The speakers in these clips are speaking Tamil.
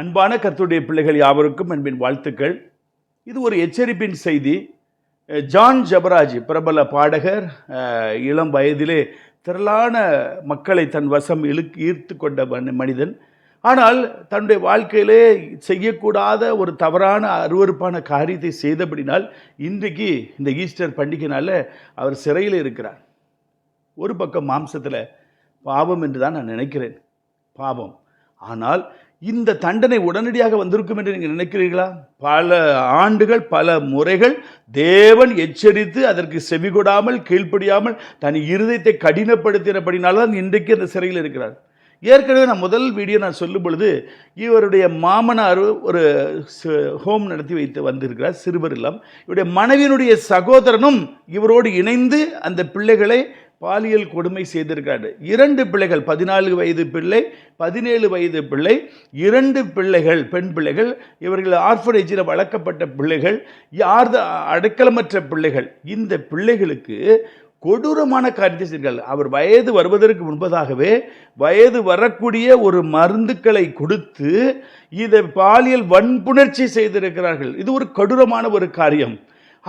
அன்பான கர்த்துடைய பிள்ளைகள் யாவருக்கும் அன்பின் வாழ்த்துக்கள். இது ஒரு எச்சரிப்பின் செய்தி. ஜான் ஜபராஜ் பிரபல பாடகர் இளம் வயதிலே திரளான மக்களை தன் வசம் இழுக்கு ஈர்த்து கொண்ட மனிதன். ஆனால் தன்னுடைய வாழ்க்கையிலே செய்யக்கூடாத ஒரு தவறான அருவருப்பான காரியத்தை செய்தபடினால் இன்றைக்கு இந்த ஈஸ்டர் பண்டிகைனால அவர் சிறையில் இருக்கிறார். ஒரு பக்கம் மாம்சத்தில் பாவம் என்று தான் நான் நினைக்கிறேன். பாவம். ஆனால் இந்த தண்டனை உடனடியாக வந்திருக்கும் என்று நீங்கள் நினைக்கிறீர்களா? பல ஆண்டுகள் பல முறைகள் தேவன் எச்சரித்து அதற்கு செவிகொடாமல் கீழ்ப்படியாமல் தன் இருதயத்தை கடினப்படுத்தினபடினால்தான் இன்றைக்கு அந்த சிறையில் இருக்கிறார். ஏற்கனவே நான் முதல் வீடியோ நான் சொல்லும் பொழுது இவருடைய மாமனார் ஒரு ஹோம் நடத்தி வைத்து வந்திருக்கிறார் சிறுவர் இல்லம். இவருடைய மனைவியினுடைய சகோதரனும் இவரோடு இணைந்து அந்த பிள்ளைகளை பாலியல் கொடுமை செய்திருக்காரு. இரண்டு பிள்ளைகள் பதினாலு வயது பிள்ளை பதினேழு வயது பிள்ளை இரண்டு பிள்ளைகள் பெண் பிள்ளைகள் இவர்கள் ஆர்ஃபனேஜில் வளர்க்கப்பட்ட பிள்ளைகள் யார் அடைக்கலமற்ற பிள்ளைகள். இந்த பிள்ளைகளுக்கு கொடூரமான காரியத்தை செய்கிறார்கள் அவர் வயது வருவதற்கு முன்பதாகவே வயது வரக்கூடிய ஒரு மருந்துக்களை கொடுத்து இதை பாலியல் வன்புணர்ச்சி செய்திருக்கிறார்கள். இது ஒரு கொடூரமான ஒரு காரியம்.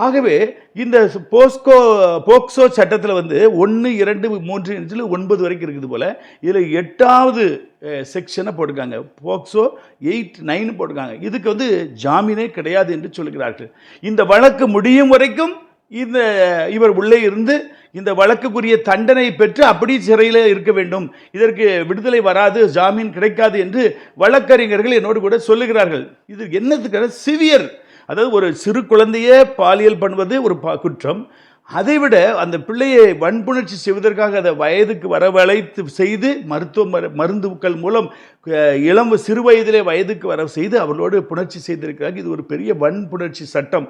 ஆகவே இந்த போஸ்கோ போக்சோ சட்டத்தில் வந்து ஒன்று இரண்டு மூன்று இன்ச்சில் ஒன்பது வரைக்கும் இருக்குது போல். இதில் எட்டாவது செக்ஷனை போட்டிருக்காங்க. போக்சோ எயிட் நைன் போட்டிருக்காங்க. இதுக்கு வந்து ஜாமீனே கிடையாது என்று சொல்கிறார்கள். இந்த வழக்கு முடியும் வரைக்கும் இந்த இவர் உள்ளே இருந்து இந்த வழக்குக்குரிய தண்டனை பெற்று அப்படி சிறையில் இருக்க வேண்டும். இதற்கு விடுதலை வராது ஜாமீன் கிடைக்காது என்று வழக்கறிஞர்கள் என்னோடு கூட சொல்லுகிறார்கள். இது என்னத்துக்கான சிவியர் அதாவது ஒரு சிறு குழந்தையே பாலியல் பண்ணுவது ஒரு பா குற்றம். அதைவிட அந்த பிள்ளையை வன்புணர்ச்சி செய்வதற்காக அதை வயதுக்கு வரவழைத்து செய்து மருத்துவ மரு- மருந்துக்கள் மூலம் இளம் சிறு வயதிலே வயதுக்கு வர செய்து அவர்களோடு புணர்ச்சி செய்திருக்கிறாங்க இது ஒரு பெரிய வன்புணர்ச்சி சட்டம்.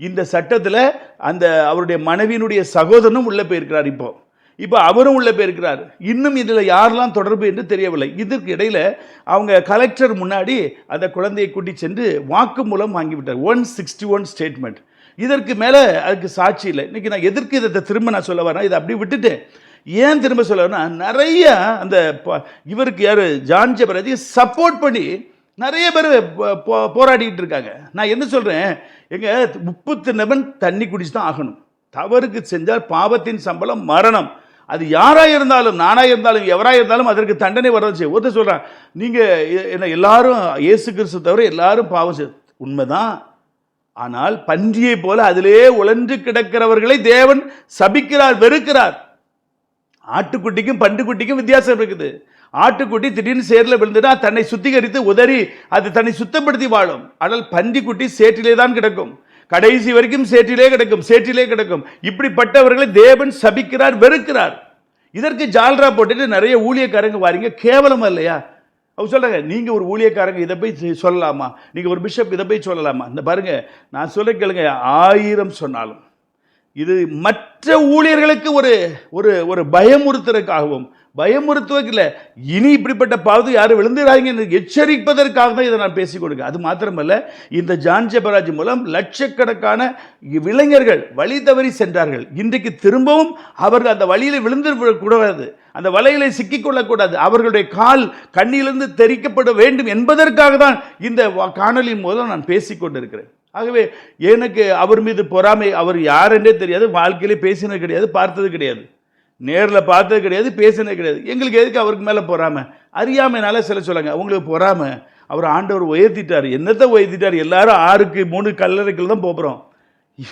இந்த சட்டத்தில் அந்த அவருடைய மனைவியினுடைய சகோதரனும் உள்ளே போயிருக்கிறார் இப்போ. இப்போ அவரும் உள்ளே போயிருக்கிறார். இன்னும் இதில் யாரெல்லாம் தொடர்பு என்று தெரியவில்லை. இதற்கு இடையில் அவங்க கலெக்டர் முன்னாடி அந்த குழந்தையை கூட்டி சென்று வாக்குமூலம் வாங்கிவிட்டார் ஒன் சிக்ஸ்டி ஒன் ஸ்டேட்மெண்ட் இதற்கு மேலே அதுக்கு சாட்சி இல்லை. இன்றைக்கி நான் எதற்கு இதை திரும்ப நான் சொல்ல வரேன் இதை அப்படி விட்டுட்டு ஏன் திரும்ப சொல்ல வரேன்னா நிறைய அந்த ப- இவருக்கு யார்? ஜான் ஜெபராஜி சப்போர்ட் பண்ணி நிறைய பேர் போராடிக்கிட்டு இருக்காங்க. நான் என்ன சொல்கிறேன் எங்கள் உப்பு தின்னவன் தண்ணி குடிச்சு தான் ஆகணும். தவறுக்கு செஞ்சால் பாவத்தின் சம்பளம் மரணம். அது யாராக இருந்தாலும் நானாக இருந்தாலும் எவராக இருந்தாலும் அதற்கு தண்டனை வரதான் செய்யும். ஒருத்தர் சொல்கிறான் நீங்கள் என்ன எல்லாரும் இயேசு கிறிஸ்து தவிர எல்லாரும் பாவம் செய் உண்மைதான். ஆனால் பன்றியை போல அதிலே உழன்று கிடக்கிறவர்களை தேவன் சபிக்கிறார் வெறுக்கிறார். ஆட்டுக்குட்டிக்கும் பண்டுக்குட்டிக்கும் வித்தியாசம் இருக்குது. ஆட்டுக்குட்டி திடீர்னு சேரில் விழுந்துட்டா தன்னை சுத்திகரித்து உதறி அது தன்னை சுத்தப்படுத்தி வாழும். ஆனால் பன்றிக்குட்டி சேற்றிலே தான் கிடக்கும். கடைசி வரைக்கும் சேற்றிலே கிடக்கும் சேற்றிலே கிடக்கும். இப்படிப்பட்டவர்களை தேவன் சபிக்கிறார் வெறுக்கிறார். இதற்கு ஜால்ரா போட்டுட்டு நிறைய ஊழியக்காரங்க வாரீங்க. கேவலமா இல்லையா அவங்க சொல்கிறாங்க நீங்கள் ஒரு ஊழியக்காரங்க இதை போய் சொல்லலாமா? நீங்கள் ஒரு பிஷப் இதை போய் சொல்லலாமா? இந்த பாருங்க நான் சொல்ல கேளுங்க ஆயிரம் சொன்னாலும். இது மற்ற ஊழியர்களுக்கு ஒரு ஒரு ஒரு பயமுறுத்துறதுக்காகவும் பயமுறுத்துவதற்கு இல்லை இனி இப்படிப்பட்ட பாவது யாரும் விழுந்துடாதீங்க என்று எச்சரிப்பதற்காக தான் இதை நான் பேசிக் கொடுக்க அது மாத்திரமல்ல இந்த ஜான் ஜெபராஜ் மூலம் லட்சக்கணக்கான இளைஞர்கள் வழி தவறி சென்றார்கள். இன்றைக்கு திரும்பவும் அவர்கள் அந்த வழியில் விழுந்து கூடாது அந்த வலையிலே சிக்கிக்கொள்ளக்கூடாது அவர்களுடைய கால் கண்ணிலிருந்து தெரிக்கப்பட வேண்டும் என்பதற்காக தான் இந்த காணொலியின் காணொளி மூலம் நான் பேசிக் கொண்டிருக்கிறேன். ஆகவே எனக்கு அவர் மீது பொறாமை அவர் யாருன்னே தெரியாது வாழ்க்கையிலே பேசினது கிடையாது பார்த்தது கிடையாது. நேரில் பார்த்தது கிடையாது பேசினது கிடையாது. எங்களுக்கு எதுக்கு அவருக்கு மேலே பொறாமை? அறியாமைனால சில சொல்லுங்க. உங்களுக்கு பொறாமை. அவர் ஆண்டவர் உயர்த்திட்டார். என்னத்தை உயர்த்திட்டார்? எல்லாரும் ஆறுக்கு மூணு கல்லறைகள் தான் போகிறோம்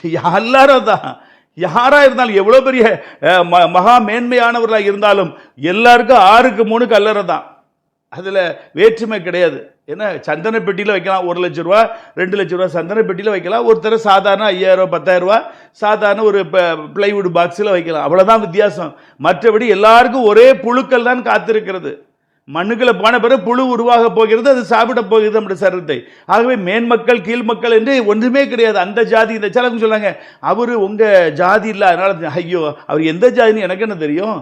எல்லாரும் தான் யாராக இருந்தாலும் எவ்வளோ பெரிய ம- மகா மேன்மையானவர்களாக இருந்தாலும் எல்லாருக்கும் ஆறுக்கு மூணு கல்லறை தான். அதில் வேற்றுமை கிடையாது. ஏன்னா சந்தன பெட்டியில் வைக்கலாம் ஒரு லட்ச ரூபா ரெண்டு லட்ச ரூபா சந்தன பெட்டியில் வைக்கலாம். ஒருத்தர் சாதாரண ஐயாயிரம் பத்தாயிரம் ரூபா சாதாரண ஒரு பிளைவுட் பாக்ஸில் வைக்கலாம். அவ்வளோதான் வித்தியாசம். மற்றபடி எல்லாருக்கும் ஒரே புழுக்கள் தான் காத்திருக்கிறது. மண்ணுக்குள்ள போன பிறகு புழு உருவாக போகிறது அது சாப்பிட போகிறது நம்முடைய சரீரத்தை. ஆகவே மேன்மக்கள் கீழ்மக்கள் என்று ஒன்றுமே கிடையாது. அந்த ஜாதி இந்த சிலவங்க சொன்னாங்க. அவர் உங்கள் ஜாதி இல்லை அதனால ஐயோ அவர் எந்த ஜாதின்னு எனக்கு என்ன தெரியும்?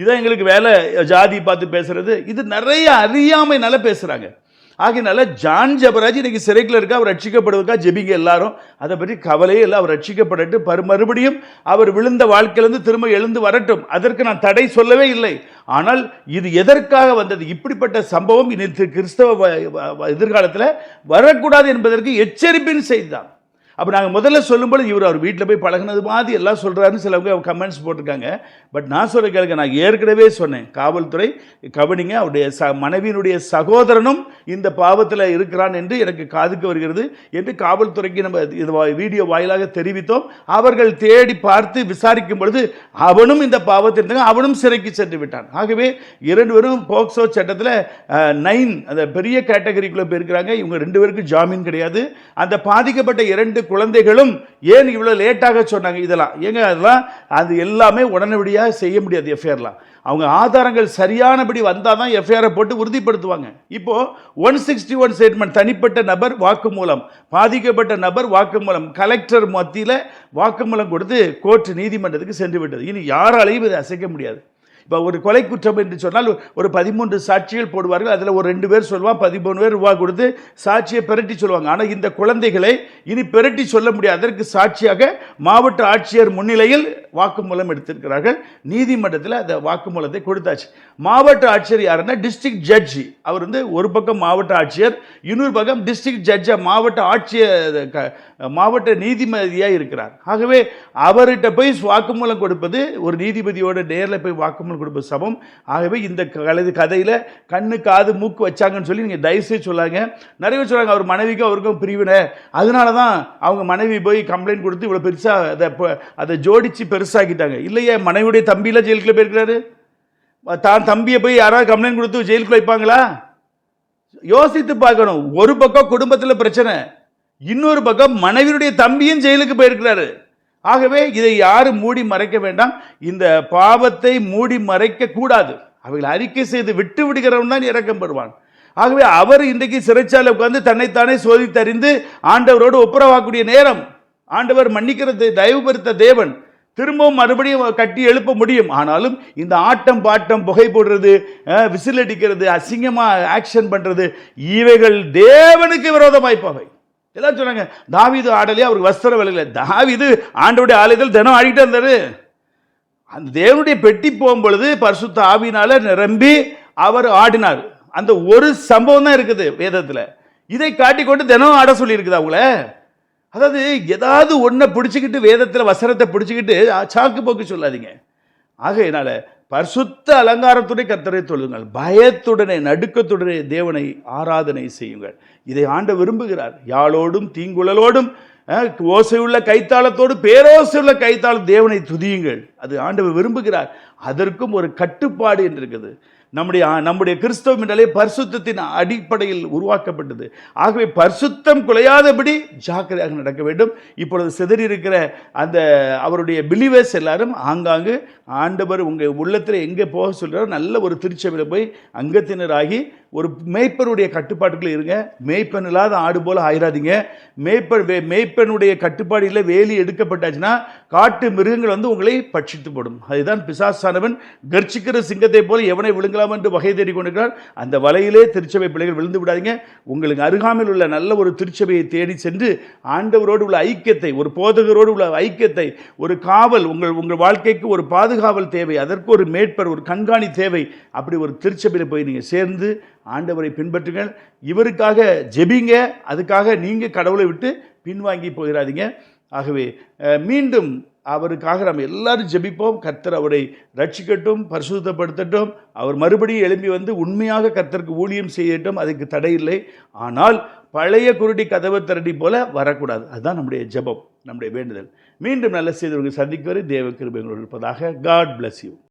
இதான் எங்களுக்கு வேலை ஜாதி பார்த்து பேசுறது. இது நிறைய அறியாமைனால பேசுறாங்க. ஆகையினால ஜான் ஜபராஜ் இன்னைக்கு சிறைக்கில் இருக்கா? அவர் ரட்சிக்கப்படுவதற்காக ஜெபிங்க எல்லாரும். அதை பற்றி கவலையே இல்லை. அவர் ரட்சிக்கப்படட்டும் பரு மறுபடியும் அவர் விழுந்த வாழ்க்கையிலேருந்து திரும்ப எழுந்து வரட்டும். அதற்கு நான் தடை சொல்லவே இல்லை. ஆனால் இது எதற்காக வந்தது? இப்படிப்பட்ட சம்பவம் இனி கிறிஸ்தவ வ- எதிர்காலத்தில் வரக்கூடாது என்பதற்கு எச்சரிப்பின் செய்தான் அப்போ நாங்கள் முதல்ல சொல்லும்போது இவர் அவர் வீட்டில் போய் பழகுனது மாதிரி எல்லாம் சொல்கிறாருன்னு சிலவங்க கமெண்ட்ஸ் போட்டிருக்காங்க. பட் நான் சொல்ல கேளுங்க நான் ஏற்கனவே சொன்னேன். காவல்துறை கவனிங்க அவருடைய ச மனைவியினுடைய சகோதரனும் இந்த பாவத்தில் இருக்கிறான் என்று எனக்கு காதுக்கு வருகிறது என்று காவல்துறைக்கு நம்ம இது வீடியோ வாயிலாக தெரிவித்தோம். அவர்கள் தேடி பார்த்து விசாரிக்கும் பொழுது அவனும் இந்த பாவத்தில் இருந்தாங்க அவனும் சிறைக்கு சென்று விட்டான். ஆகவே இரண்டு பேரும் போக்சோ சட்டத்தில் நைன் அந்த பெரிய கேட்டகரிக்குள்ளே போயிருக்கிறாங்க. இவங்க ரெண்டு பேருக்கும் ஜாமீன் கிடையாது. அந்த பாதிக்கப்பட்ட இரண்டு குழந்தைகளும் ஏன் இவ்வளோ லேட்டாக சொன்னாங்க இதெல்லாம்? ஏங்க அதெல்லாம் அது எல்லாமே உடனடியாக செய்ய முடியாது எஃப்ஐஆர்லாம் அவங்க ஆதாரங்கள் சரியானபடி வந்தால் தான் எஃப்ஐஆரை போட்டு உறுதிப்படுத்துவாங்க. இப்போ ஒன் சிக்ஸ்டி ஒன் ஸ்டேட்மெண்ட் தனிப்பட்ட நபர் வாக்குமூலம் பாதிக்கப்பட்ட நபர் வாக்குமூலம் கலெக்டர் மத்தியில் வாக்குமூலம் கொடுத்து கோர்ட் நீதிமன்றத்துக்கு சென்று விட்டது இனி யாராலையும் இதை அசைக்க முடியாது. இப்போ ஒரு கொலை குற்றம் என்று சொன்னால் ஒரு பதிமூன்று சாட்சிகள் போடுவார்கள். அதில் ஒரு ரெண்டு பேர் சொல்லுவான் பதிமூணு பேர் ரூபா கொடுத்து சாட்சியை பெரட்டி சொல்லுவாங்க. ஆனால் இந்த குழந்தைகளை இனி பெரட்டி சொல்ல முடியாது. அதற்கு சாட்சியாக மாவட்ட ஆட்சியர் முன்னிலையில் வாக்குமூலம் எடுத்திருக்கிறார்கள். நீதிமன்றத்தில் அந்த வாக்குமூலத்தை கொடுத்தாச்சு. மாவட்ட ஆட்சியர் யாருன்னா டிஸ்ட்ரிக்ட் ஜட்ஜி. அவர் வந்து ஒரு பக்கம் மாவட்ட ஆட்சியர் இன்னொரு பக்கம் டிஸ்ட்ரிக்ட் ஜட்ஜாக மாவட்ட ஆட்சியர் க- மாவட்ட நீதிபதியாக இருக்கிறார். ஆகவே அவர்கிட்ட போய் வாக்குமூலம் கொடுப்பது ஒரு நீதிபதியோட நேரில் போய் வாக்குமூலம் குடும்ப சமம். ஆகவே இந்த கலது கதையில் கண்ணு காது மூக்கு வச்சாங்கன்னு சொல்லி நீங்கள் தயவுசெய்து சொல்லாங்க நிறைய பேர் சொல்கிறாங்க அவர் மனைவிக்கும் அவருக்கும் பிரிவினை. அதனால தான் அவங்க மனைவி போய் கம்ப்ளைண்ட் கொடுத்து இவ்வளோ பெருசாக அதை அதை ஜோடித்து பெருசாக்கிட்டாங்க. இல்லையே மனைவியுடைய தம்பியில் ஜெயிலுக்குள்ள போயிருக்கிறாரு? தான் தம்பியை போய் யாராவது கம்ப்ளைண்ட் கொடுத்து ஜெயிலுக்குள்ள வைப்பாங்களா? யோசித்து பார்க்கணும். ஒரு பக்கம் குடும்பத்தில் பிரச்சனை இன்னொரு பக்கம் மனைவியுடைய தம்பியும் ஜெயிலுக்கு போயிருக்கிறாரு. ஆகவே இதை யாரும் மூடி மறைக்க வேண்டாம். இந்த பாவத்தை மூடி மறைக்க கூடாது. அவைகளை அறிக்கை செய்து விட்டு விடுகிறவன் தான் இறக்கம் பெறுவான். ஆகவே அவர் இன்றைக்கு சிறைச்சாலை உட்கார்ந்து தன்னைத்தானே சோதித்தறிந்து ஆண்டவரோடு ஒப்புரவாக்கூடிய நேரம். ஆண்டவர் மன்னிக்கிறது தயவு பெருத்த தேவன். திரும்பவும் மறுபடியும் கட்டி எழுப்ப முடியும். ஆனாலும் இந்த ஆட்டம் பாட்டம் புகை போடுறது விசில் அடிக்கிறது அசிங்கமாக ஆக்ஷன் பண்ணுறது இவைகள் தேவனுக்கு விரோதமாய்ப்பவை எல்லாம் சொன்னாங்க தாவிது ஆடலே அவருக்கு வஸ்திர விலையில தாவிது ஆண்டோடைய ஆலயத்தில் தினம் ஆடிட்டு இருந்தார் அந்த தேவனுடைய பெட்டி போகும்பொழுது பரிசுத்த ஆவினால நிரம்பி அவர் ஆடினார். அந்த ஒரு சம்பவம் தான் இருக்குது வேதத்தில். இதை காட்டிக்கொண்டு தினம் ஆட சொல்லியிருக்குது அவங்கள அதாவது ஏதாவது ஒன்றை பிடிச்சிக்கிட்டு வேதத்தில் வசனத்தை பிடிச்சிக்கிட்டு சாக்கு போக்கு சொல்லாதீங்க. ஆகையினால பரிசுத்த அலங்காரத்துடைய கத்தரை தொழுங்கள். பயத்துடனே நடுக்கத்துடனே தேவனை ஆராதனை செய்யுங்கள். இதை ஆண்ட விரும்புகிறார். யாழோடும் தீங்குழலோடும் ஓசையுள்ள கைத்தாளத்தோடு பேரோசையுள்ள கைத்தாளம் தேவனை துதியுங்கள். அது ஆண்டவர் விரும்புகிறார். அதற்கும் ஒரு கட்டுப்பாடு என்று இருக்குது நம்முடைய நம்முடைய கிறிஸ்தவம் என்றாலே பரிசுத்தத்தின் அடிப்படையில் உருவாக்கப்பட்டது. ஆகவே பரிசுத்தம் குலையாதபடி ஜாக்கிரதையாக நடக்க வேண்டும். இப்பொழுது சிதறி இருக்கிற அந்த அவருடைய பிலிவர்ஸ் எல்லாரும் ஆங்காங்கு ஆண்டவர் உங்கள் உள்ளத்தில் எங்கே போக சொல்கிறாரோ நல்ல ஒரு திருச்சபையில் போய் அங்கத்தினராகி ஒரு மேய்ப்பனுடைய கட்டுப்பாட்டுக்குள்ளே இருங்க. மேய்ப்பன் இல்லாத ஆடு போல ஆயிராதீங்க. மேய்ப்பன் வே- மேய்ப்பனுடைய கட்டுப்பாடில் வேலி எடுக்கப்பட்டாச்சுன்னா காட்டு மிருகங்கள் வந்து உங்களை பட்சித்து போடும். அதுதான் பிசாசானவன் கர்ச்சிக்கிற சிங்கத்தை போல எவனை விழுங்கலாம் என்று வகை தேடி கொண்டிருக்கிறார் அந்த வலையிலே திருச்சபை பிள்ளைகள் விழுந்து விடாதீங்க. உங்களுக்கு அருகாமையில் உள்ள நல்ல ஒரு திருச்சபையை தேடி சென்று ஆண்டவரோடு உள்ள ஐக்கியத்தை ஒரு போதகரோடு உள்ள ஐக்கியத்தை ஒரு காவல் உங்கள் உங்கள் வாழ்க்கைக்கு ஒரு பாதுகாவல் தேவை அதற்கு ஒரு மேற்பர் ஒரு கண்காணி தேவை அப்படி ஒரு திருச்சபையில் போய் நீங்கள் சேர்ந்து ஆண்டவரை பின்பற்றுங்கள். இவருக்காக ஜெபிங்க. அதுக்காக நீங்கள் கடவுளை விட்டு பின்வாங்கி போயிடாதீங்க ஆகவே மீண்டும் அவருக்காக நம்ம எல்லாரும் ஜெபிப்போம். கர்த்தர் அவரை ரட்சிக்கட்டும் பரிசுத்தப்படுத்தட்டும். அவர் மறுபடியும் எழும்பி வந்து உண்மையாக கர்த்தருக்கு ஊழியம் செய்யட்டும். அதுக்கு தடையில்லை ஆனால் பழைய குருடி கதவை திரட்டி போல வரக்கூடாது. அதுதான் நம்முடைய ஜெபம் நம்முடைய வேண்டுதல். மீண்டும் நல்ல செய்தவர்கள் சந்திக்க வரை தேவ கிருபைகள் இருப்பதாக காட் பிளஸ் யூ